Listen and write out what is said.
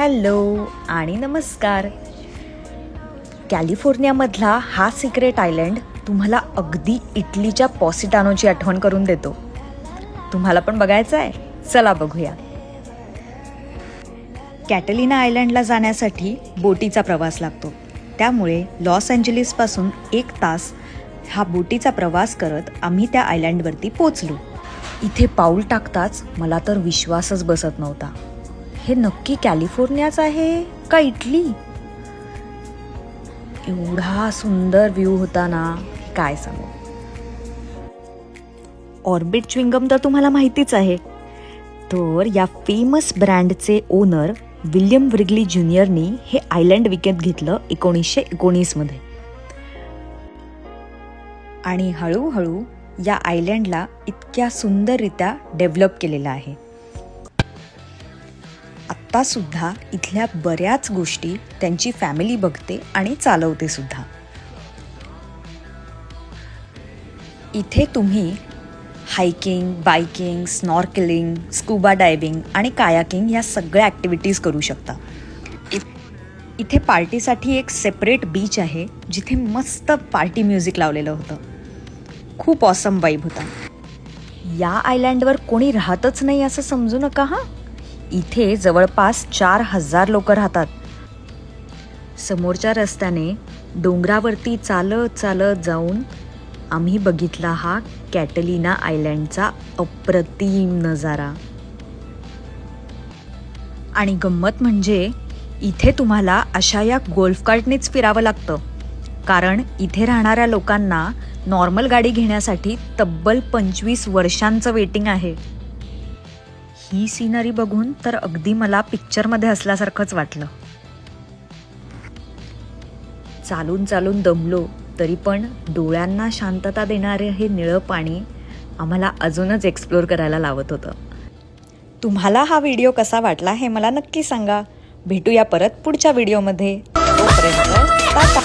Hello आणि नमस्कार. कॅलिफोर्नियामधला हा सिक्रेट आयलँड तुम्हाला अगदी इटलीच्या पॉसिटानोची आठवण करून देतो. तुम्हाला पण बघायचं आहे? चला बघूया. कॅटलिना आयलँडला जाण्यासाठी बोटीचा प्रवास लागतो. त्यामुळे लॉस एंजलिसपासून एक तास हा बोटीचा प्रवास करत आम्ही त्या आयलँडवरती पोचलो. इथे पाऊल टाकताच मला तर विश्वासच बसत नव्हता. हे नक्की कॅलिफोर्नियाच आहे का इटली? एवढा सुंदर व्ह्यू होता ना काय सांगू? ऑर्बिट च्विंगम तर तुम्हाला माहितीच आहे. तर या फेमस ब्रँडचे ओनर विल्यम व्रिगली ज्युनियरनी हे आयलँड विकत घेतलं एकोणीसशे एकोणीसमध्ये आणि हळूहळू या आयलँडला इतक्या सुंदररित्या डेव्हलप केलेलं आहे. आत्तासुद्धा इथल्या बऱ्याच गोष्टी त्यांची फॅमिली बघते आणि चालवते सुद्धा. इथे तुम्ही hiking biking snorkelling scuba diving आणि कायाकिंग या सगळ्या ॲक्टिव्हिटीज करू शकता. इ- इथे पार्टीसाठी एक सेपरेट बीच आहे जिथे मस्त पार्टी म्युझिक लावलेलं होतं. खूप ऑसम वाईब होता. या आयलँडवर कोणी राहतच नाही असं समजू नका हां? इथे जवळपास चार हजार लोक राहतात. समोरच्या रस्त्याने डोंगरावरती चालत चालत जाऊन आम्ही बघितला हा कॅटलिना आयलँडचा अप्रतिम नजारा. आणि गंमत म्हणजे इथे तुम्हाला अशा या गोल्फ कार्टनेच फिरावं लागतं. कारण इथे राहणाऱ्या लोकांना नॉर्मल गाडी घेण्यासाठी तब्बल पंचवीस वर्षांचं वेटिंग आहे. ही सिनरी बघून तर अगदी मला पिक्चरमध्ये असल्यासारखंच वाटलं. चालून चालून दमलो तरी पण डोळ्यांना शांतता देणारे हे निळं पाणी आम्हाला अजूनच एक्सप्लोर करायला लावत होतं. तुम्हाला हा व्हिडिओ कसा वाटला हे मला नक्की सांगा. भेटूया परत पुढच्या व्हिडिओमध्ये तोपर्यंत टाटा.